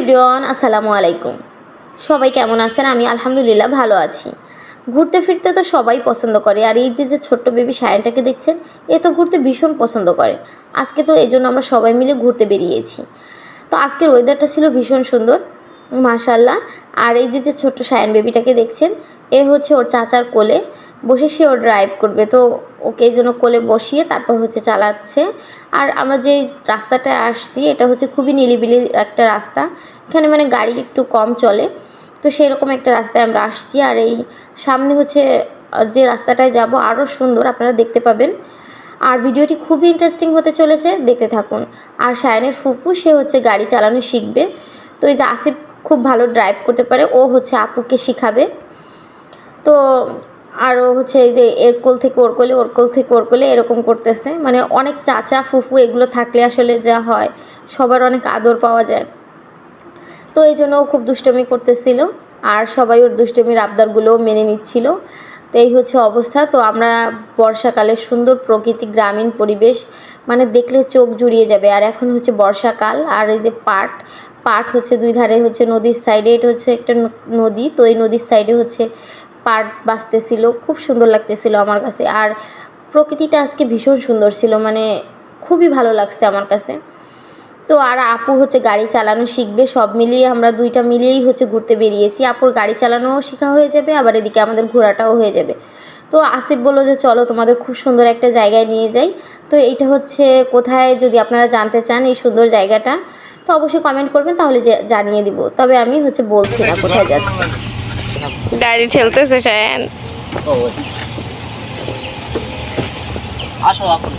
Everyone, আসসালামু আলাইকুম। সবাই কেমন আছেন? আমি আলহামদুলিল্লাহ ভালো আছি। ঘুরতে ফিরতে তো সবাই পছন্দ করে, আর এই যে যে ছোট্ট বেবি সায়নটাকে দেখছেন, এ তো ঘুরতে ভীষণ পছন্দ করে। আজকে তো এই জন্য আমরা সবাই মিলে ঘুরতে বেরিয়েছি। তো আজকের ওয়েদারটা ছিল ভীষণ সুন্দর মাশাল্লাহ আর এই যে যে ছোট্ট সায়ন বেবিটাকে দেখছেন, এ হচ্ছে ওর চাচার কোলে। বসে সে ওর ড্রাইভ করবে। তো ওকে জন্য কোলে বসিয়ে তারপর হচ্ছে চালাচ্ছে। আর আমরা যে রাস্তাটায় আসছি, এটা হচ্ছে খুবই নিলিবিলি একটা রাস্তা। এখানে মানে গাড়ি একটু কম চলে। তো সেই রকম একটা রাস্তায় আমরা আসছি। আর এই সামনে হচ্ছে, যে রাস্তাটায় যাব আরও সুন্দর আপনারা দেখতে পাবেন। আর ভিডিওটি খুবই ইন্টারেস্টিং হতে চলেছে, দেখতে থাকুন। আর সায়নের ফুপু, সে হচ্ছে গাড়ি চালানো শিখবে। তো এই যে আসিফ খুব ভালো ড্রাইভ করতে পারে, ও হচ্ছে আপুকে শিখাবে। তো আরও হচ্ছে এই যে এর কোল থেকে ওর কোলে ওর কোল থেকে ওর কোলে এরকম করতেছে। মানে অনেক চাচা, ফুফু এগুলো থাকলে আসলে যা হয়, সবার অনেক আদর পাওয়া যায়। তো এই জন্য ও খুব দুষ্টমি করতেছিল আর সবাই ওর দুষ্টমির আবদারগুলোও মেনে নিচ্ছিল। তো এই হচ্ছে অবস্থা। তো আমরা বর্ষাকালে সুন্দর প্রকৃতি, গ্রামীণ পরিবেশ মানে দেখলে চোখ জুড়িয়ে যাবে। আর এখন হচ্ছে বর্ষাকাল আর এই যে পাট পাট হচ্ছে দুই ধারে হচ্ছে নদীর সাইডে এটা হচ্ছে একটা নদী। তো এই নদীর সাইডে হচ্ছে পাট বাঁচতেছিল খুব সুন্দর লাগতেছিল আমার কাছে। আর প্রকৃতিটা আজকে ভীষণ সুন্দর ছিল মানে খুবই ভালো লাগছে আমার কাছে। তো আর আপু হচ্ছে গাড়ি চালানো শিখবে, সব মিলিয়ে আমরা দুইটা মিলিয়েই হচ্ছে ঘুরতে বেরিয়েছি। আপুর গাড়ি চালানোও শেখা হয়ে যাবে, আবার এদিকে আমাদের ঘোরাটাও হয়ে যাবে। তো আসিফ বলল যে, চলো তোমাদের খুব সুন্দর একটা জায়গায় নিয়ে যাই। তো এইটা হচ্ছে কোথায়, যদি আপনারা জানতে চান এই সুন্দর জায়গাটা, তো অবশ্যই কমেন্ট করবেন, তাহলে জানিয়ে দিব। তবে আমি হচ্ছে বলছি না কোথায় যাচ্ছি। গাড়ি ঠেলতেছে শায়ান। আসো আপন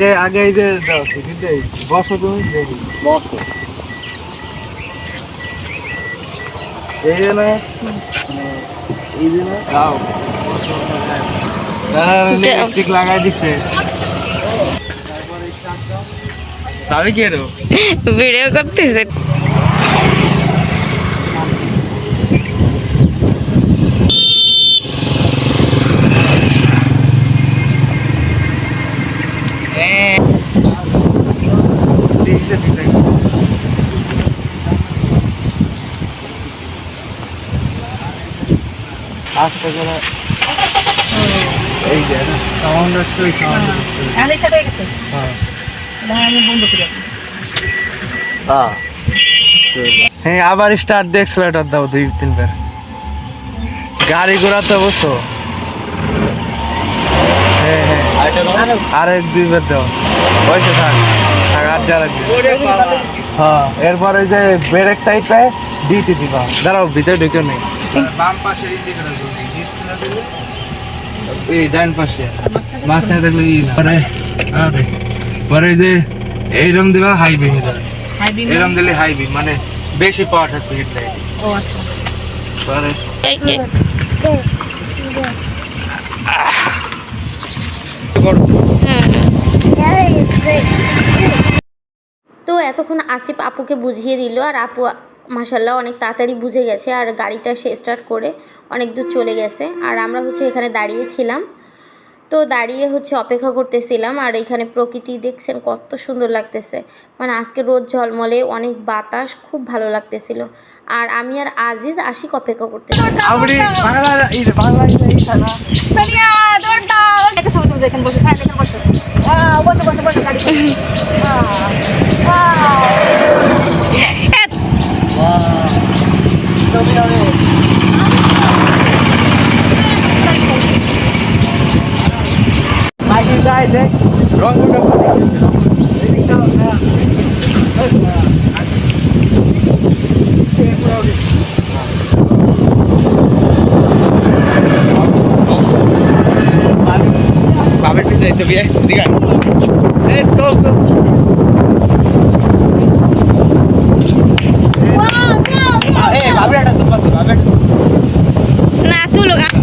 যে আগে এই যে দাও বসো তুমি বসো। এই যে না এই যে না দাও লিপস্টিক লাগাই দিছে। তাহলে কি ভিডিও করতেছে। দিছে দিছে আস্তে করে। এই যে সাউন্ড আসছে ওই সাউন্ড হ্যাঁ হ্যাঁ আবার স্টার্ট দিয়ে এক্সেলেটার দাও দুই তিনবার গাড়ি ঘোড়া তো অবশ্য হ্যাঁ হ্যাঁ। আরেকটা দাও। আর এক দুইবার দাও। বয়সে থাক। হ্যাঁ এরপর ওই যে ব্রেক সাইড পায় ডিটি দিবা। দাঁড়াও ভিতরে ঢুকে নেই। বাম পাশে এই ডান পাশে। মাঝখানে দেখলে ই না। পরে আরে পরে যে এইরকম দিবা হাই বিম এরকম দিলে হাই বিম মানে বেশি পাওয়ার থাকবে হেডলাইট ও আচ্ছা। পরে। তো এতক্ষণ আসিফ আপুকে বুঝিয়ে দিল আর আপু মাসাল্লাহ অনেক তাড়াতাড়ি বুঝে গেছে আর গাড়িটা সে স্টার্ট করে অনেক দূর চলে গেছে। আর আমরা হচ্ছে এখানে দাঁড়িয়েছিলাম তো দাঁড়িয়ে হচ্ছে অপেক্ষা করতেছিলাম আর এখানে প্রকৃতি দেখছেন কত সুন্দর লাগতেছে। মানে আজকে রোদ ঝলমলে অনেক বাতাস খুব ভালো লাগতেছিল। আর আমি আর আজিজ আশিক অপেক্ষা করতেছিলাম আপনি বাংলা চলে আসে রং বাবের পিছনে তো বিয়ে ঠিক আছে টক Nah, tuh loh kak.